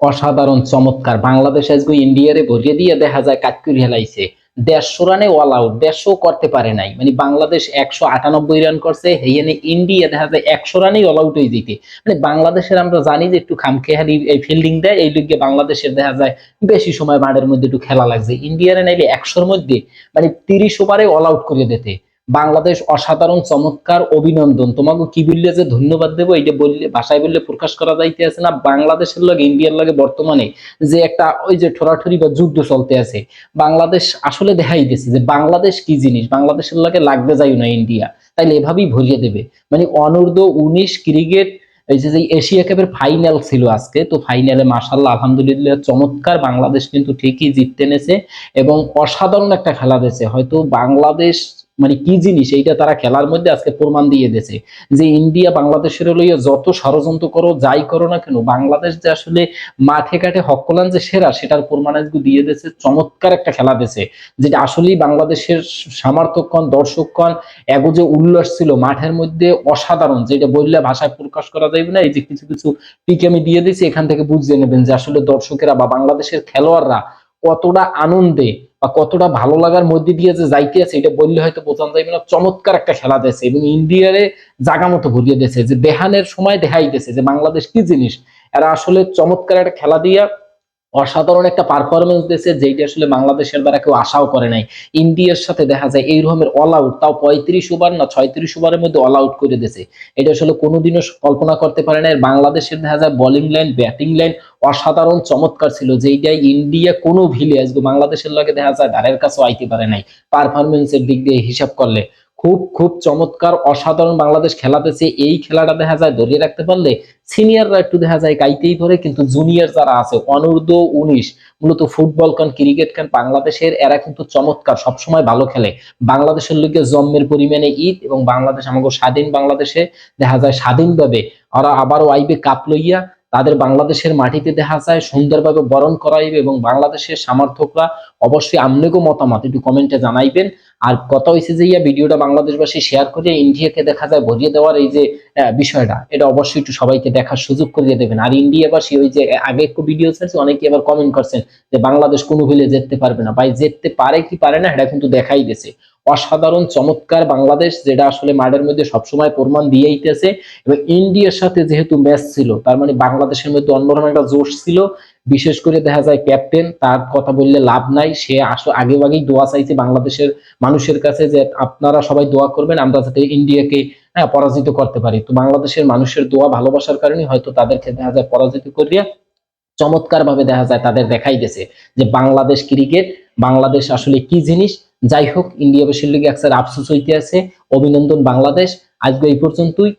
অসাধারণ, চমৎকার। বাংলাদেশ আজকে ইন্ডিয়ারে ভরিয়ে দিয়ে দেখা যায় কাটকুরি হেলাইছে। দেড়শো রানে অল আউট দেড়শো করতে পারে নাই। মানে বাংলাদেশ একশো আটানব্বই রান করছে হেয়ানে ইন্ডিয়া দেখা যায় একশো রানেই অল আউট হয়ে যেতে। মানে বাংলাদেশের আমরা জানি যে একটু খামখেহালি এই ফিল্ডিং দেয়, এই লিগে বাংলাদেশের দেখা যায় বেশি সময় মাঠের মধ্যে একটু খেলা লাগছে। ইন্ডিয়ারে নাইলে একশোর মধ্যে মানে তিরিশ ওভারে অল আউট করে দিতে। বাংলাদেশ অসাধারণ, চমৎকার অভিনন্দন। তোমাকে কি বললে যে ধন্যবাদ দেবো? এটা বললে, ভাষায় বললে প্রকাশ করা যাইতে আছে না। বাংলাদেশের লগে, ইন্ডিয়ার লগে বর্তমানে যে একটা ওই যে ঠোরাঠুরি বা যুদ্ধ চলতে আছে, বাংলাদেশ আসলে দেখাই দিয়েছে যে বাংলাদেশ কি জিনিস? বাংলাদেশের লগে লাগতে যাইও না ইন্ডিয়া। তাইলে এভাবেই ভরিয়ে দেবে। মানে অনূর্ধ্ব উনিশ ক্রিকেট, এই যে এশিয়া কাপের ফাইনাল ছিল আজকে, তো ফাইনালে মার্শাল্লাহ আলহামদুলিল্লাহ চমৎকার বাংলাদেশ কিন্তু ঠিকই জিততে নেছে এবং অসাধারণ একটা খেলা দিয়েছে। হয়তো বাংলাদেশ মানে কি জিনিস, এইটা তারা খেলার মধ্যে আজকে প্রমাণ দিয়ে দিয়েছে যে ইন্ডিয়া বাংলাদেশের লইয়া যত ষড়যন্ত্র করো, যাই করো না কেন, বাংলাদেশ যে আসলে মাঠে ঘাটে হকলান যে সেরা, সেটার প্রমাণ আজকে দিয়ে দিয়েছে, চমৎকার একটা খেলা দিয়েছে, যেটা আসলেই বাংলাদেশের সামর্থকগণ দর্শকগণ এগো যে উল্লাস ছিল, মাঠের মধ্যে অসাধারণ, যেটা বললে ভাষায় প্রকাশ করা যাবে না, এই যে কিছু কিছু পিক আমি দিয়ে দিয়েছি, এখান থেকে বুঝিয়ে নেবেন যে আসলে দর্শকেরা বা বাংলাদেশের খেলোয়াড়রা কতটা আনন্দে বা কতটা ভালো লাগার মধ্যে দিয়ে যে যাইতে আছে, এটা বললে হয়তো বোঝানো যাবে না। চমৎকার একটা খেলা দিয়েছে এবং ইন্ডিয়ারে জাগা মতো ভরিয়ে দিয়েছে। যে দেহানের সময় দেখাই দিয়েছে যে বাংলাদেশ কি জিনিস? এরা আসলে চমৎকার একটা খেলা দিয়া অসাধারণ একটা পারফরমেন্স দিয়েছে যেটা আসলে বাংলাদেশের দ্বারা কেউ আশাও করে নাই। ইন্ডিয়ার সাথে দেখা যায় এই রকমের অল আউট তাও পঁয়ত্রিশ ওভার না ছয়ত্রিশ ওভারের মধ্যে অল আউট করে দিয়েছে। এটা আসলে কোনোদিনও কল্পনা করতে পারে না বাংলাদেশের দেখা যায় বোলিং লাইন ব্যাটিং লাইন অসাধারণ চমৎকার ছিল যেইটাই ইন্ডিয়া কোনো ভিলে বাংলাদেশের লগে দেখা যায় ধারের কাছেও আইতে পারে নাই। পারফরমেন্সের দিক দিয়ে হিসাব করলে। খুব খুব চমৎকার অসাধারণ বাংলাদেশ খেলাতেছে এই খেলাটা দেখা যায় ধরিয়ে রাখতে পারলে সিনিয়ররা একটু দেখা যায় গাইতেই পারে কিন্তু জুনিয়র যারা আছে, অনূর্ধ্ব উনিশ, মূলত ফুটবল কান ক্রিকেট কান বাংলাদেশের এরা কিন্তু চমৎকার, সবসময় ভালো খেলে। বাংলাদেশের লোকে জন্মের পরিমাণে ঈদ এবং বাংলাদেশ আমাকে স্বাধীন বাংলাদেশে দেখা যায় স্বাধীনভাবে ওরা আবারও আইবে কাপ লইয়া তাদের বাংলাদেশের মাটিতে দেখা যায় সুন্দরভাবে বরণ করাইবে এবং বাংলাদেশের সমর্থকরা অবশ্যই আমনেগো মতামত একটু কমেন্টে জানাইবেন। আর কথা হয়েছে যে, ইয়া ভিডিওটা বাংলাদেশবাসী শেয়ার করে ইন্ডিয়াকে দেখা যায় ভরিয়ে দেওয়ার এই যে বিষয়টা, এটা অবশ্যই একটু সবাইকে দেখার সুযোগ করে দেবেন। আর ইন্ডিয়াবাসী ওই যে আগে একটু ভিডিও ছাড়ছে, অনেকে আবার কমেন্ট করছেন যে, বাংলাদেশ কোনো ভিলে যেতে পারবে না। ভাই, যেতে পারে কি পারে না এটা কিন্তু দেখাই দিয়েছে অসাধারণ, চমৎকার বাংলাদেশ, যেটা আসলে মাঠের মধ্যে সবসময় প্রমাণ দিয়ে আইতেছে। এবং ইন্ডিয়ার সাথে যেহেতু ম্যাচ ছিল, তার মানে বাংলাদেশের মধ্যে অন্যরকম একটা জোশ ছিল। বিশেষ করে দেখা যায় ক্যাপ্টেন, তার কথা বললে লাভ নাই। সে আসলে আগে আগেই দোয়া চাইছে বাংলাদেশের মানুষের কাছে যে আপনারা সবাই দোয়া করবেন, আমরা যাতে ইন্ডিয়াকে হ্যাঁ পরাজিত করতে পারি। তো বাংলাদেশের মানুষের দোয়া ভালোবাসার কারণে হয়তো তাদেরকে দেখা যায় পরাজিত করিয়া চমৎকার ভাবে দেখা যায় তাদের দেখাই গেছে যে বাংলাদেশ ক্রিকেট, বাংলাদেশ আসলে কি জিনিস? যাই হোক, ইন্ডিয়া বেশির লিগে একসার আফসোস হইতে আছে। অভিনন্দন বাংলাদেশ। আজকে এই পর্যন্তই।